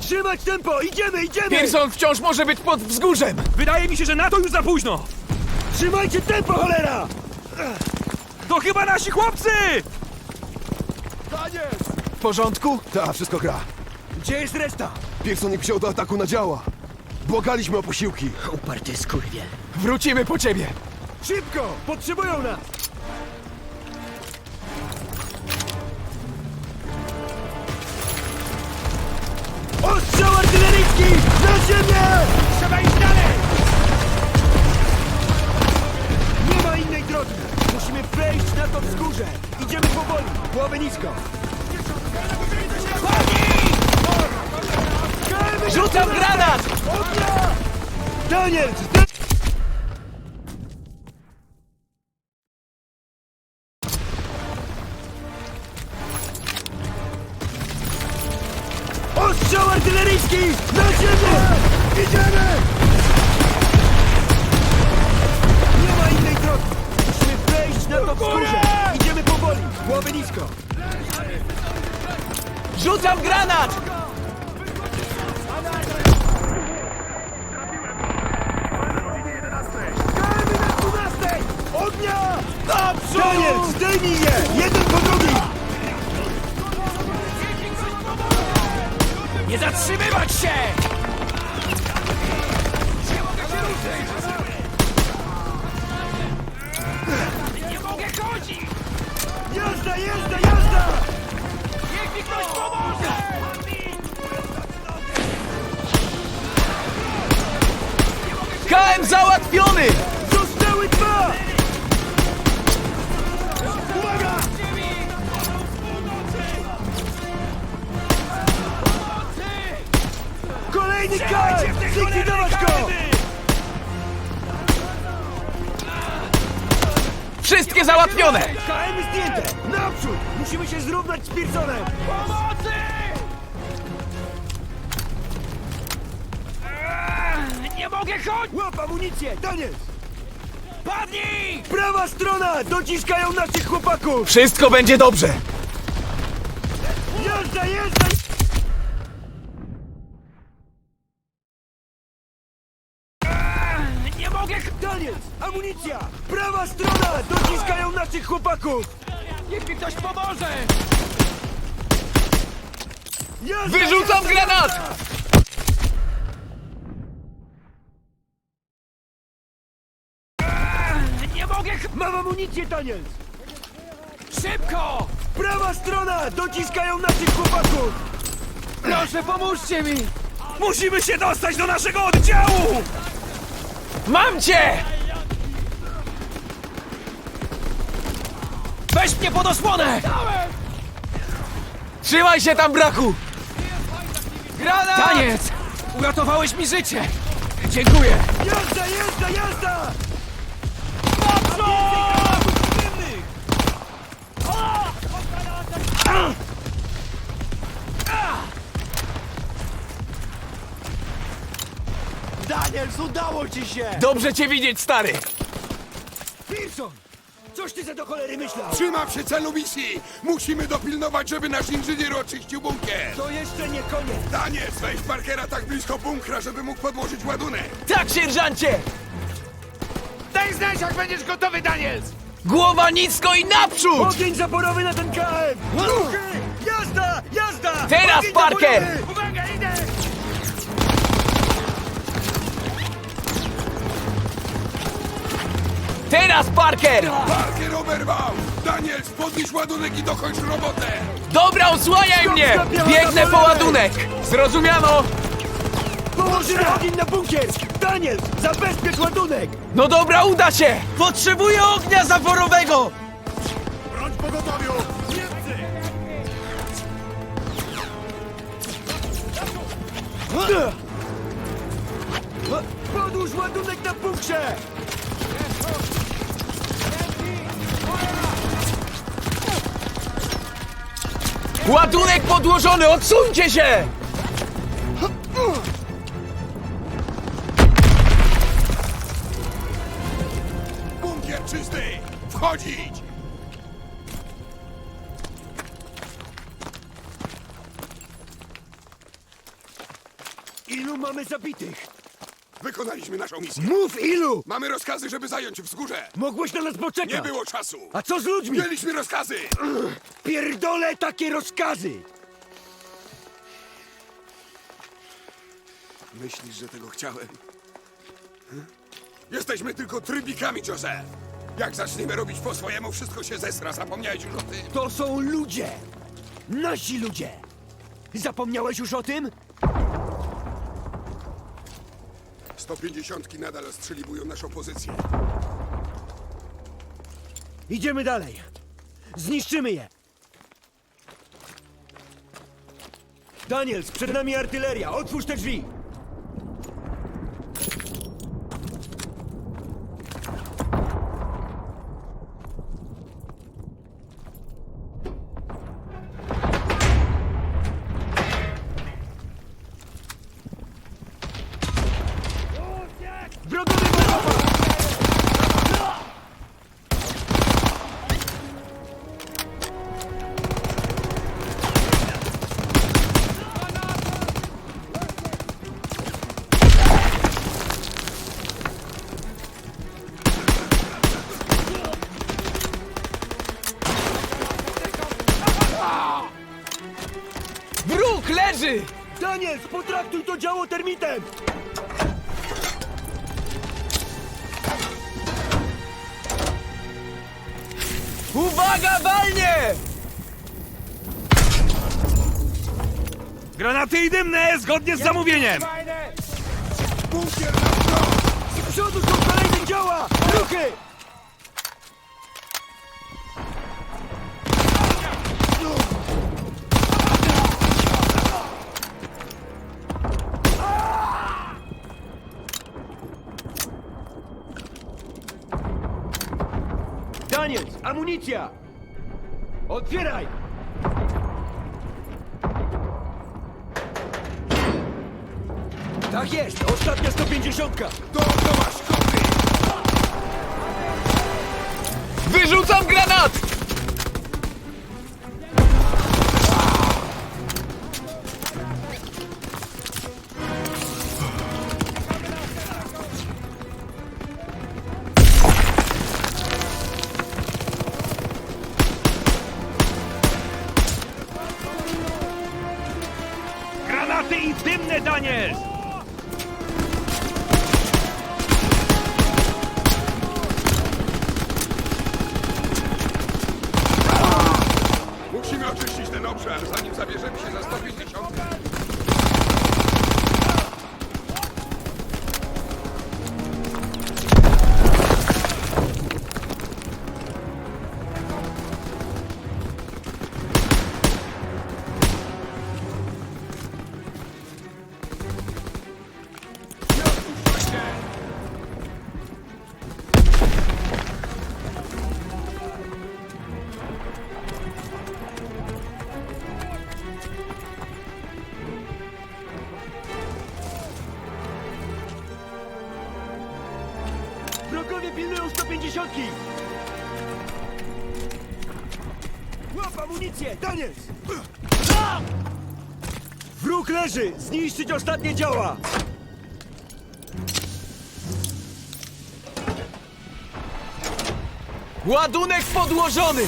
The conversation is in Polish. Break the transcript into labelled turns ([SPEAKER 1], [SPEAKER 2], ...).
[SPEAKER 1] Trzymać tempo! Idziemy, idziemy!
[SPEAKER 2] Pearson wciąż może być pod wzgórzem!
[SPEAKER 1] Wydaje mi się, że na to już za późno! Trzymajcie tempo, cholera! To chyba nasi chłopcy!
[SPEAKER 2] W porządku?
[SPEAKER 3] Tak, wszystko gra.
[SPEAKER 1] Gdzie jest reszta?
[SPEAKER 3] Pearson ich wziął do ataku na działa. Błagaliśmy o posiłki.
[SPEAKER 4] Uparty skurwiel.
[SPEAKER 2] Wrócimy po ciebie!
[SPEAKER 1] Szybko! Potrzebują nas! Ostrzał artyleryjski! Na ziemię! Trzeba iść dalej! Nie ma innej drogi! Musimy wejść na to wzgórze! Idziemy powoli! Głowy nisko! Się
[SPEAKER 2] Rzucam granat!
[SPEAKER 1] Daniel! Ostrzał artyleryjski! Na ziemię! Idziemy! Nie ma innej drogi! Musimy wejść na to wzgórze! Idziemy powoli! Głowy nisko!
[SPEAKER 2] Rzucam granat!
[SPEAKER 1] Kalmy na 12! Ognia! Naprzód! Daniel, zdejmij je! Jeden po drugim!
[SPEAKER 2] Nie zatrzymywać się! Załatwiony!
[SPEAKER 1] Zostały dwa! Uwaga! Kolejny kaj! Zlikwidować go!
[SPEAKER 2] Wszystkie załatwione!
[SPEAKER 1] KM zdjęte! Naprzód! Musimy się zrównać z Pearsonem!
[SPEAKER 2] Pomocy! Nie mogę chodzić!
[SPEAKER 1] Łap amunicję! Daniel!
[SPEAKER 2] Padnij!
[SPEAKER 1] Prawa strona! Dociskają naszych chłopaków!
[SPEAKER 2] Wszystko będzie dobrze!
[SPEAKER 1] Jazda, jazda!
[SPEAKER 2] Nie mogę...
[SPEAKER 1] Daniel! Amunicja! Prawa strona! Dociskają naszych chłopaków!
[SPEAKER 2] Niech mi ktoś pomoże!
[SPEAKER 1] Jazda,
[SPEAKER 2] Wyrzucam
[SPEAKER 1] jazda,
[SPEAKER 2] granat!
[SPEAKER 1] jazda! Amunicję, Daniel!
[SPEAKER 2] Szybko!
[SPEAKER 1] Prawa strona! Dociskają naszych chłopaków!
[SPEAKER 2] Proszę, pomóżcie mi!
[SPEAKER 1] Musimy się dostać do naszego oddziału!
[SPEAKER 2] Mam cię! Weź mnie pod osłonę! Trzymaj się tam, braku! Granat! Taniec! Uratowałeś mi życie! Dziękuję!
[SPEAKER 1] Jazda, jazda, jazda! Daniel, udało ci się!
[SPEAKER 2] Dobrze cię widzieć, stary!
[SPEAKER 1] Pearson! Coś ty za do cholery myślał?
[SPEAKER 5] Trzymam się celu misji! Musimy dopilnować, żeby nasz inżynier oczyścił bunkier!
[SPEAKER 1] To jeszcze nie koniec!
[SPEAKER 5] Daniel, weź Parkera tak blisko bunkra, żeby mógł podłożyć ładunek!
[SPEAKER 2] Tak, sierżancie!
[SPEAKER 5] Daj znać, jak będziesz gotowy, Daniels!
[SPEAKER 2] Głowa nisko i naprzód!
[SPEAKER 1] Ogień zaporowy na ten KM! Ruchy! Jazda, jazda!
[SPEAKER 2] Teraz,
[SPEAKER 1] Ogień
[SPEAKER 2] Parker!
[SPEAKER 1] zaporowy!
[SPEAKER 2] Teraz, Parker!
[SPEAKER 5] Parker oberwał! Daniels, podnieś ładunek i dokończ robotę!
[SPEAKER 2] Dobra, osłaniaj mnie! Biegnę po ładunek! Zrozumiano?
[SPEAKER 1] Położymy ogień na bunkier! Daniel, zabezpiecz ładunek!
[SPEAKER 2] No dobra, uda się! Potrzebuję ognia zaworowego!
[SPEAKER 5] Broń pogotowiu!
[SPEAKER 1] Podłóż ładunek na bunkrze!
[SPEAKER 2] Ładunek podłożony, odsuńcie się!
[SPEAKER 5] czysty! Wchodzić!
[SPEAKER 1] Ilu mamy zabitych?
[SPEAKER 5] Wykonaliśmy naszą misję.
[SPEAKER 1] Mów ilu!
[SPEAKER 5] Mamy rozkazy, żeby zająć wzgórze.
[SPEAKER 1] Mogłeś na nas poczekać!
[SPEAKER 5] Nie było czasu.
[SPEAKER 1] A co z ludźmi?
[SPEAKER 5] Mieliśmy rozkazy!
[SPEAKER 1] Pierdolę takie rozkazy!
[SPEAKER 5] Myślisz, że tego chciałem? Hm? Jesteśmy tylko trybikami, Jose. Jak zaczniemy robić po swojemu, wszystko się zesra. Zapomniałeś już o tym?
[SPEAKER 1] To są ludzie! Nasi ludzie! Zapomniałeś już o tym?
[SPEAKER 5] 150 nadal ostrzeliwują naszą pozycję.
[SPEAKER 1] Idziemy dalej. Zniszczymy je. Daniels, przed nami artyleria. Otwórz te drzwi. Daniels, potraktuj to działo termitem!
[SPEAKER 2] Uwaga, walnie!
[SPEAKER 6] Granaty i dymne, zgodnie z zamówieniem!
[SPEAKER 5] Bunkier
[SPEAKER 1] Daniels, amunicja! Otwieraj! Tak jest! Ostatnia 150!
[SPEAKER 5] Dookoła szkopy!
[SPEAKER 2] Wyrzucam granat!
[SPEAKER 6] Granaty i Daniel!
[SPEAKER 1] Wrogowie pilnują 150! Łap amunicję! Daniels! Wróg leży! Zniszczyć ostatnie działa!
[SPEAKER 2] Ładunek podłożony!